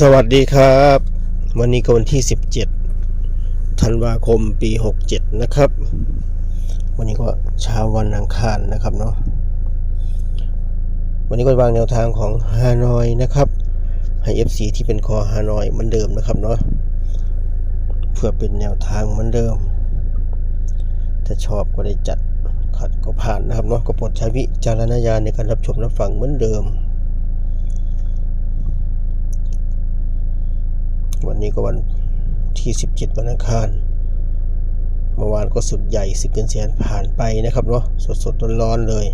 สวัสดีครับ วันนี้ก็วันที่ 17 ธันวาคมปี 67 นะครับ วันนี้ก็เช้าวันอังคารนะครับเนาะวันนี้ก็วางแนวทางของฮานอยนะครับให้ FC ที่เป็นคอฮานอยเหมือนเดิมนะครับเนาะเพื่อเป็นแนวทางเหมือนเดิม ถ้าชอบก็ได้จัดขัดก็ผ่านนะครับเนาะก็โปรดใช้วิจารณญาณในการรับชมรับฟังเหมือนเดิม วันนี้ก็วันที่ 17 วันอังคาร เมื่อวานก็สุดใหญ่สิบเงินแสนผ่านไปนะครับเนาะสดสดร้อนๆเลย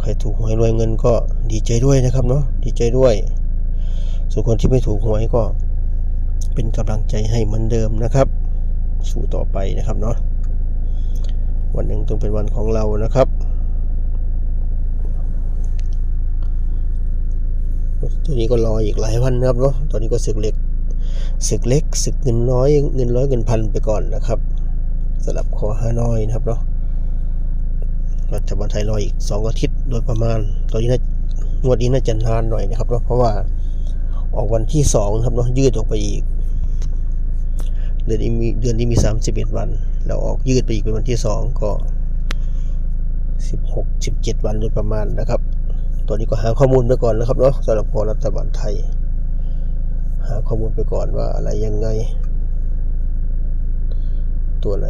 ใครถูกหวยรวยเงินก็ดีใจด้วยนะครับเนาะดีใจด้วย ส่วนคนที่ไม่ถูกหวยก็เป็นกำลังใจให้เหมือนเดิมนะครับ สู้ต่อไปนะครับเนาะวันหนึ่งต้องเป็นวันของเรานะครับ ตัวนี้ก็รออีกหลายวันนะครับเนาะตอนนี้ก็ศึกเล็กศึกเล็กศึกเงินน้อยเงินร้อยเงินพันไปก่อนนะครับสำหรับคอฮานอยนะครับเนาะรัฐบาลไทยรออีกสองอาทิตย์โดยประมาณ ตอนนี้น่างวดนี้น่าจะนานหน่อยนะครับเนาะเพราะว่าออกวันที่สองนะครับเนาะยืดออกไปอีก เดือนนี้มีเดือนนี้มีสามสิบเอ็ดวัน แล้วออกยืดไปอีกเป็นวันที่สองก็สิบหกสิบเจ็ดวันโดยประมาณนะครับ ตัวนี้ก็หาข้อมูลไปก่อนนะครับเนาะสำหรับพอรัฐบาลไทย หาข้อมูลไปก่อนว่าอะไรยังไง ตัวไหน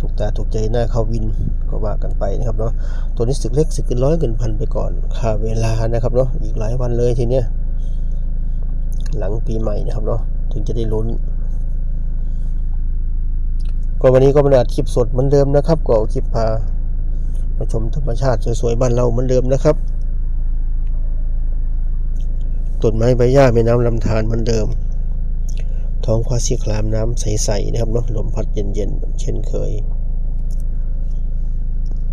ถูกตาถูกใจหน้าเข้าวินก็ว่ากันไปนะครับเนาะตัวนี้สึกเล็กสึกเกินร้อยเกินพันไปก่อนค่าเวลานะครับเนาะอีกหลายวันเลยทีเนี้ยหลังปีใหม่นะครับเนาะถึงจะได้ลุ้น ก็วันนี้ก็มาอัดคลิปสดเหมือนเดิมนะครับ ก็เอาคลิปพา มาชมธรรมชาติสวยๆบ้านเราเหมือนเดิมนะครับต้นไม้ใบหญ้าแม่น้ำลำธารเหมือนเดิม ท้องฟ้าสีครามน้ำใสๆนะครับเนาะลมพัดเย็นๆเช่นเคย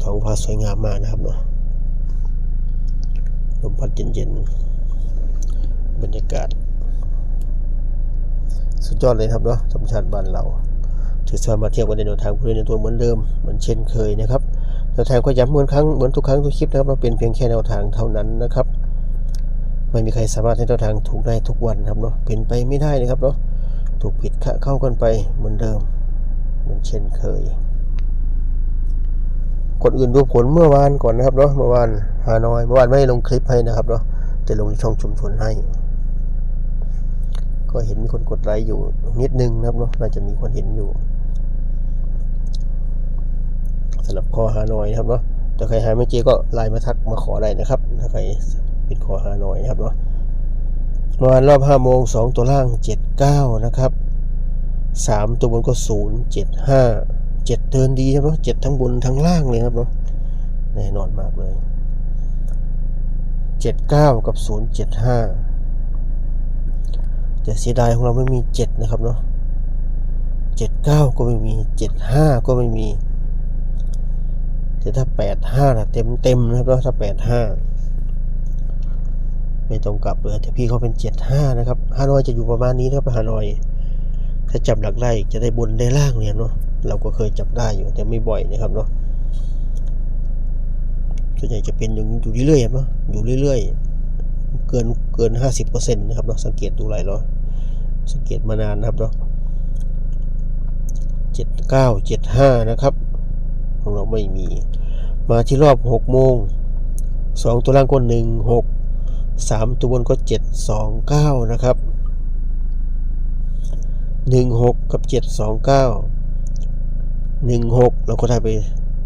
ท้องฟ้าสวยงามมากนะครับเนาะลมพัดเย็นๆบรรยากาศ สุดยอดเลยครับเนาะธรรมชาติบ้านเรา ถือว่ามาเที่ยวกันในแนวทางผู้เล่นในตัวเหมือนเดิมเหมือนเช่นเคยนะครับ แนวทางก็ย้ำเหมือนครั้งเหมือนทุกครั้งทุกคลิปนะครับเราเป็นเพียงแค่แนวทางเท่านั้นนะครับไม่มีใครสามารถให้แนวทางถูกได้ทุกวันครับเนาะเป็นไปไม่ได้นะครับเนาะถูกผิดคะเข้ากันไปเหมือนเดิมเหมือนเช่นเคยคนอื่นดูผลเมื่อวานก่อนนะครับเนาะเมื่อวานฮานอยเมื่อวานไม่ลงคลิปให้นะครับเนาะแต่ลงในช่องชุมชนให้ ก็เห็นมีคนกดไลค์อยู่นิดนึงนะครับเนาะน่าจะมีคนเห็นอยู่ สำหรับคอฮานอยนะครับเนาะถ้าใครหาไม่เจอก็ไลน์มาทักมาขอได้นะครับ ถ้าใครป็นคอฮานอยนะครับเนาะเมื่อวานรอบห้าโมงสองตัวล่างเจ็ดเก้านะครับสามตัวบนก็ศูนย์เจ็ดห้าเจ็ดเดินดีนะครับเนาะเจ็ดทั้งบนทั้งล่างเลยครับเนาะแน่นอนมากเลยเจ็ดเก้ากับศูนย์เจ็ดห้าแต่เสียดายของเราไม่มีเจ็ดนะครับเนาะเจ็ดเก้าก็ไม่มีเจ็ดห้าก็ไม่มี แต่ถ้าแปดห้านะเต็มเต็มนะครับถ้าแปดห้าไม่ตรงกับเลยแต่พี่เขาเป็นเจ็ดห้านะครับฮานอยจะอยู่ประมาณนี้นะครับฮานอย ถ้าจับหลักได้จะได้บนได้ล่างเนี่ยเนาะเราก็เคยจับได้อยู่แต่ไม่บ่อยนะครับเนาะส่วนใหญ่จะเป็นอย่างนี้อยู่เรื่อยๆเนาะอยู่เรื่อยๆ เกินเกินห้าสิบเปอร์เซ็นต์นะครับเนาะสังเกตดูหลายรอบสังเกตมานานนะครับเนาะเจ็ดเก้าเจ็ดห้านะครับ ของเราไม่มี มาที่รอบหกโมงสองตัวล่างก็หนึ่งหกสามตัวบนก็เจ็ดสองเก้านะครับหนึ่งหกกับเจ็ดสองเก้าหนึ่งหกเราก็ได้ไป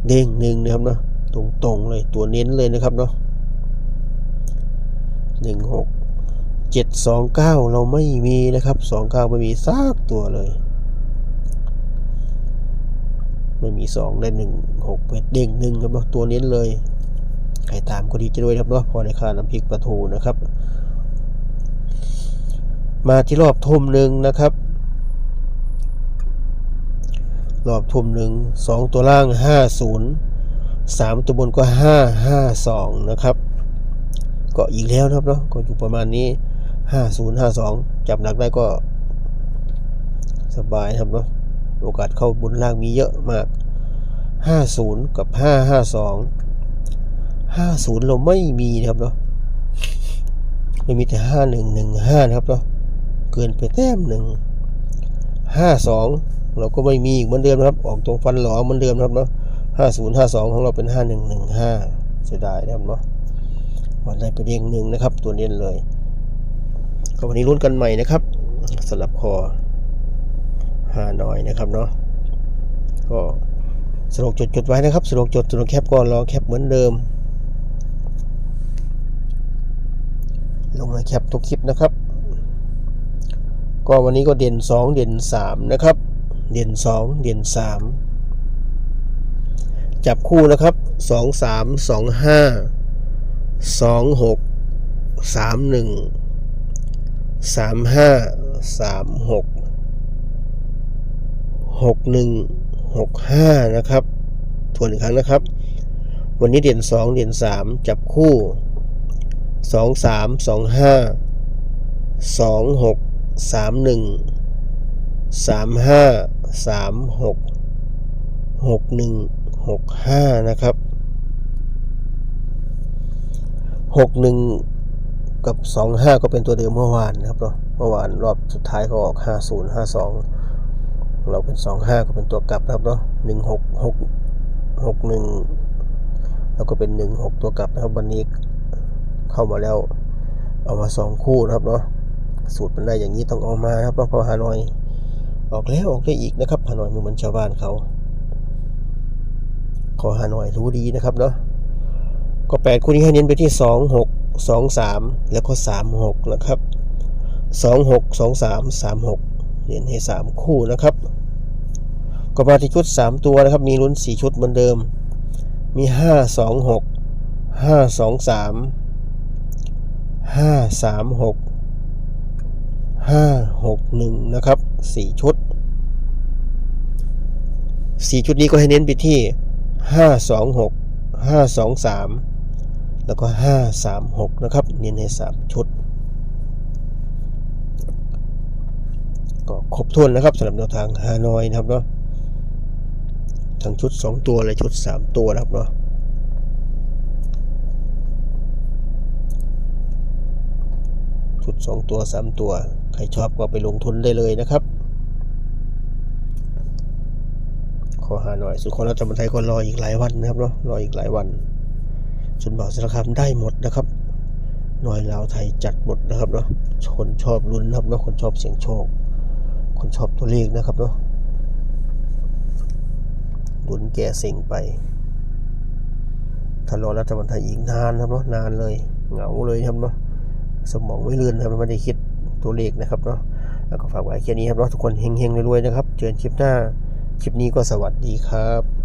เด้งหนึ่งนะครับเนาะตรงๆเลยตัวเน้นเลยนะครับเนาะหนึ่งหกเจ็ดสองเก้าเราไม่มีนะครับสองเก้าไม่มีซากตัวเลย ไม่มีสองได้หนึ่งหกเป็ดเด้งหนึ่งครับเนาะตัวเน้นเลยใครตามก็ดีจะด้วยครับเนาะพอในค่าน้ำพริกปลาทูนะครับ มาที่รอบทุ่มหนึ่งนะครับ รอบทุ่มหนึ่งสองตัวล่างห้าศูนย์สามตัวบนก็ห้าห้าสองนะครับ ก็อีกแล้วนะครับเนาะก็อยู่ประมาณนี้ห้าศูนย์ห้าสองจับหนักได้ก็สบายครับเนาะ โอกาสเข้าบนล่างมีเยอะมาก 50 กับ 552 50 เราไม่มีนะครับเนาะไม่มีแต่ห้าหนึ่งหนึ่งห้านะครับเนาะเกินไปแต้มหนึ่งห้าสองเราก็ไม่มีอีกเหมือนเดิมนะครับ ออกตรงฟันหลอเหมือนเดิมนะครับเนาะห้าศูนย์ห้าสองของเราเป็นห้าหนึ่งหนึ่งห้าเสียดายนะครับเนาะวันได้ไปเด้งหนึ่งนะครับ ตัวเน้นเลยก็วันนี้ลุ้นกันใหม่นะครับสำหรับคอ หาหน่อยนะครับเนาะก็สรุปจดจดๆไว้นะครับสรุปจดสรุปแคปก่อนรอแคปเหมือนเดิม ลงมาแคปทุกคลิปนะครับ ก็วันนี้ก็เด่น 2 เด่น 3 นะครับ เด่น 2 เด่น 3 จับคู่นะครับ 2 3 2 5 2 6 3 1 3 5 3 6 6 1 6 5 นะครับ ทวนอีกครั้งนะครับ วันนี้เด่น 2 เด่น 3 จับคู่สองสามสองห้าสองหกสามหนึ่งสามห้าสามหกหกหนึ่งหกห้านะครับหกหนึ่งกับสองห้าก็เป็นตัวเดิมเมื่อวานนะครับเนาะเมื่อวานรอบสุดท้ายเขาออกห้าศูนย์ห้าสอง เราเป็นสองห้าก็เป็นตัวกลับนะครับเนาะหนึ่งหกหกหนึ่งแล้วก็เป็นหนึ่งหกตัวกลับนะครับวันนี้เข้ามาแล้วเอามาสองคู่นะครับเนาะสูตรมันได้อย่างนี้ต้องเอามาครับเพราะฮานอยออกแล้วออกได้อีกนะครับฮานอยมันเหมือนชาวบ้านเขาขอฮานอยรู้ดีนะครับเนาะก็แปดคู่นี้ให้เน้นไปที่สองหกสองสามแล้วก็สามหกนะครับสองหกสองสามสามหกเน้นให้สามคู่นะครับ ก็มาทีชุดสามตัวนะครับ มีลุ้นสี่ชุดเหมือนเดิม มีห้าสองหกห้าสองสามห้าสามหกห้าหกหนึ่งนะครับสี่ชุดสี่ชุดนี้ก็ให้เน้นไปที่ห้าสองหกห้าสองสามแล้วก็ห้าสามหกนะครับ เน้นให้สามชุดก็ครบถ้วนนะครับสำหรับแนวทางฮานอยนะครับเนาะ ทั้งชุดสองตัวและชุดสามตัวนะครับเนาะชุด 2 ตัว 3 ตัว ใครชอบก็ไปลงทุนได้เลยนะครับ ขอหาหน่อย สุดคนเราจะมาไทยก็รออีกหลายวันนะครับเนาะรออีกหลายวันส่วนบ่าวสารคามได้หมดนะครับหน่อยลาวไทยจัดหมดนะครับเนาะคนชอบลุ้นนะครับเนาะคนชอบเสียงโชค คนชอบตัวเลขนะครับเนาะ ลุ้นแก่สิ่งไปถ้ารอรัฐบาลไทยอีกนานครับเนาะนานเลยเหงาเลยครับเนาะสมองไม่เลื่อนนะครับไม่ได้คิดตัวเลขนะครับเนาะแล้วก็ฝากไว้แค่นี้ครับเนาะทุกคนเฮงๆรวยๆนะครับ เจอกันคลิปหน้า คลิปนี้ก็สวัสดีครับ